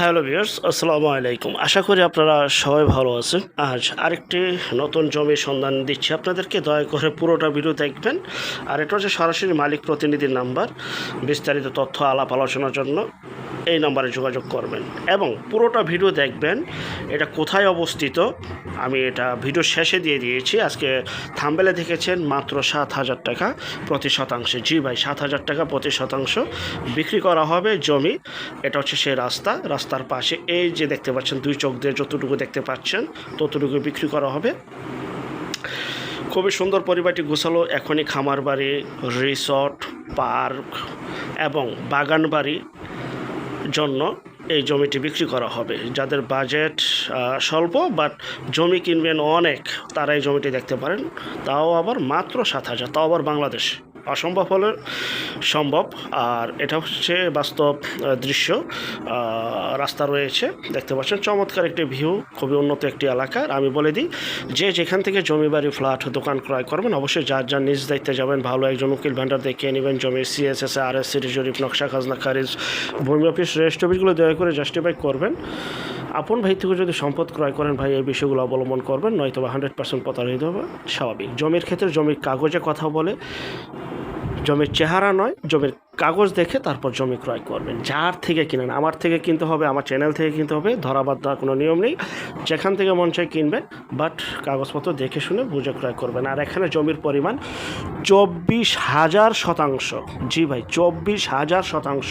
Hello viewers, আসসালামু আলাইকুম। আশা করি আপনারা সবাই ভালো আছেন। আজ আরেকটি নতুন জমি সন্ধান দিচ্ছি আপনাদেরকে। দয়া করে পুরোটা ভিডিও দেখবেন। আর এটা হচ্ছে সরাসরি মালিক প্রতিনিধির নাম্বার। বিস্তারিত তথ্য, আলাপ, আলোচনার জন্য এই নাম্বারে যোগাযোগ করবেন। এবং পুরোটা ভিডিও দেখবেন, এটা কোথায় অবস্থিত, আমি এটা ভিডিও শেষে দিয়ে দিয়েছি। আজকে থাম্বেলে দেখেছেন মাত্র সাত হাজার টাকা প্রতি শতাংশে। জি ভাই, সাত হাজার টাকা প্রতি শতাংশ বিক্রি করা হবে জমি। এটা হচ্ছে সেই রাস্তা। রাস্তার পাশে এই যে দেখতে পাচ্ছেন, দুই চোখ দিয়ে যতটুকু দেখতে পাচ্ছেন, ততটুকু বিক্রি করা হবে। খুবই সুন্দর পরিবারটি গোছালো। এখনই খামার বাড়ি রিসর্ট, পার্ক এবং বাগান বাড়ি জন্য এই জমিটি বিক্রি করা হবে। যাদের বাজেট স্বল্প বাট জমি কিনবেন অনেক তারা এই জমিটি দেখতে পারেন। তাও আবার মাত্র সাত হাজার, তাও আবার বাংলাদেশ। অসম্ভব হলে সম্ভব। আর এটা হচ্ছে বাস্তব দৃশ্য। রাস্তা রয়েছে, দেখতে পাচ্ছেন। চমৎকার একটি ভিউ, খুবই উন্নত একটি এলাকা। আমি বলে দিই, যে যেখান থেকে জমি বাড়ি ফ্ল্যাট, দোকান ক্রয় করবেন, অবশ্যই যার যার নিজ দায়িত্বে যাবেন, ভালো একজন উকিল ভ্যান্ডার দেখিয়ে নেবেন জমির সিএসএস আর এস সিটি জরিপ, নকশা, খাজনা, খারিজ, ভূমি অফিস রেজিস্ট অফিসগুলো দয়া করে জাস্টিফাই করবেন। আপন ভাই থেকে যদি সম্পদ ক্রয় করেন, ভাই, এই বিষয়গুলো অবলম্বন করবেন নয়তো বা হান্ড্রেড পার্সেন্ট প্রতারিত হবে স্বাভাবিক। জমির ক্ষেত্রে জমির কাগজে কথা বলে জমির চেহারা নয়, জমির কাগজ দেখে তারপর জমি ক্রয় করবেন। যার থেকে কিনেন, আমার থেকে কিনতে হবে, আমার চ্যানেল থেকে কিনতে হবে দেওয়ার কোনো নিয়ম নেই। যেখান থেকে মন চাই কিনবেন বাট কাগজপত্র দেখে শুনে বুঝে ক্রয় করবেন। আর এখানে জমির পরিমাণ চব্বিশ হাজার শতাংশ। জি ভাই, চব্বিশ হাজার শতাংশ।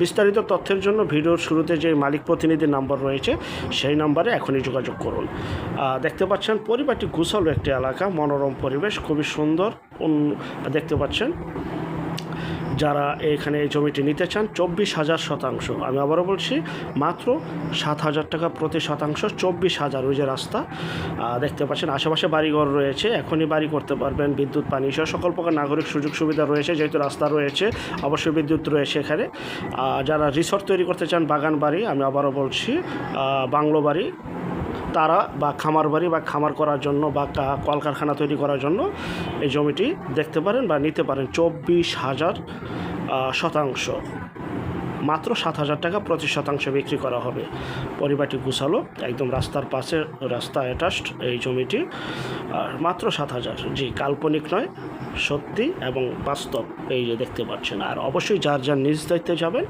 বিস্তারিত তথ্যের জন্য ভিডিওর শুরুতে যে মালিক প্রতিনিধির নাম্বার রয়েছে, সেই নাম্বারে এখনই যোগাযোগ করুন। দেখতে পাচ্ছেন, পরিবারটি গুছালো একটি এলাকা, মনোরম পরিবেশ, খুবই সুন্দর। দেখতে পাচ্ছেন। যারা এখানে এই জমিটি নিতে চান, চব্বিশ হাজার শতাংশ। আমি আবারও বলছি, মাত্র সাত হাজার টাকা প্রতি শতাংশ, চব্বিশ হাজার ওই যে রাস্তা। দেখতে পাচ্ছেন, আশেপাশে বাড়িঘর রয়েছে। এখনই বাড়ি করতে পারবেন, বিদ্যুৎ, পানি সহ সকল প্রকার নাগরিক সুযোগ সুবিধা রয়েছে, যেহেতু রাস্তা রয়েছে, অবশ্যই বিদ্যুৎ রয়েছে এখানে। যারা রিসর্ট তৈরি করতে চান বাগান বাড়ি আমি আবারও বলছি বাংলো বাড়ি তারা বা খামার বাড়ি বা খামার করার জন্য বা কলকারখানা তৈরি করার জন্য এই জমিটি দেখতে পারেন বা নিতে পারেন চব্বিশ হাজার শতাংশ। মাত্র সাত হাজার টাকা পঁচিশ শতাংশ বিক্রি করা হবে। পরিবারটি গুছালো, একদম রাস্তার পাশে রাস্তা অ্যাটাচড এই জমিটি। আর মাত্র সাত হাজার, জি, কাল্পনিক নয়, সত্যি এবং বাস্তব এই যে দেখতে পাচ্ছেন। আর অবশ্যই যার যার নিজ দায়িত্বে যাবেন,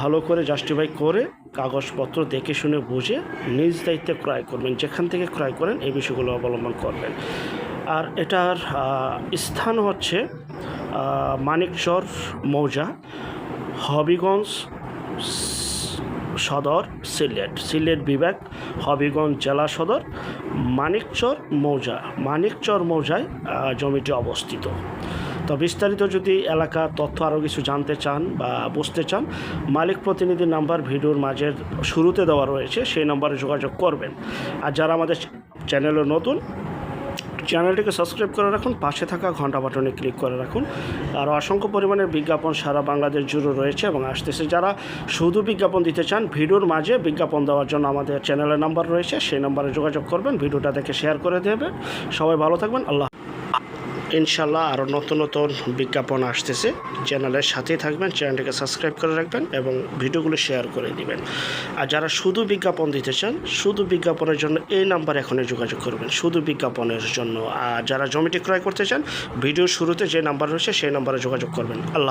ভালো করে জাস্টিফাই করে কাগজপত্র দেখে শুনে বুঝে নিজ দায়িত্বে ক্রয় করবেন, যেখান থেকে ক্রয় করেন এই বিষয়গুলো অবলম্বন করবেন। আর এটার স্থান হচ্ছে মানিকচর মৌজা। হবিগঞ্জ সদর সিলেট। সিলেট বিভাগ, হবিগঞ্জ জেলা সদর, মানিকচর মৌজা। মানিকচর মৌজায় জমিটি অবস্থিত। তো বিস্তারিত যদি এলাকা তথ্য আরও কিছু জানতে চান বা বুঝতে চান, মালিক প্রতিনিধির নাম্বার ভিডিওর মাঝের শুরুতে দেওয়া রয়েছে, সেই নাম্বারে যোগাযোগ করবেন। আর যারা আমাদের চ্যানেলে নতুন চ্যানেলটিকে সাবস্ক্রাইব করে রাখুন, পাশে থাকা ঘণ্টা বাটনে ক্লিক করে রাখুন। আর অসংখ্য পরিমাণের বিজ্ঞাপন সারা বাংলাদেশ জুড়ে রয়েছে এবং আসতেছে। যারা শুধু বিজ্ঞাপন দিতে চান, ভিডিওর মাঝে বিজ্ঞাপন দেওয়ার জন্য আমাদের চ্যানেলের নাম্বার রয়েছে, সেই নাম্বারে যোগাযোগ করবেন, ভিডিওটা দেখে শেয়ার করে দেবেন। সবাই ভালো থাকবেন, আল্লাহ ইনশাল্লাহ আরও নতুন নতুন বিজ্ঞাপন আসতেছে। চ্যানেলের সাথেই থাকবেন, চ্যানেলটিকে সাবস্ক্রাইব করে রাখবেন এবং ভিডিওগুলো শেয়ার করে দিবেন। আর যারা শুধু বিজ্ঞাপন দিতে চান, শুধু বিজ্ঞাপনের জন্য এই নাম্বার এখনই যোগাযোগ করবেন, শুধু বিজ্ঞাপনের জন্য। আর যারা জমিটি ক্রয় করতে চান, ভিডিও শুরুতে যে নাম্বার রয়েছে, সেই নাম্বারে যোগাযোগ করবেন। আল্লাহ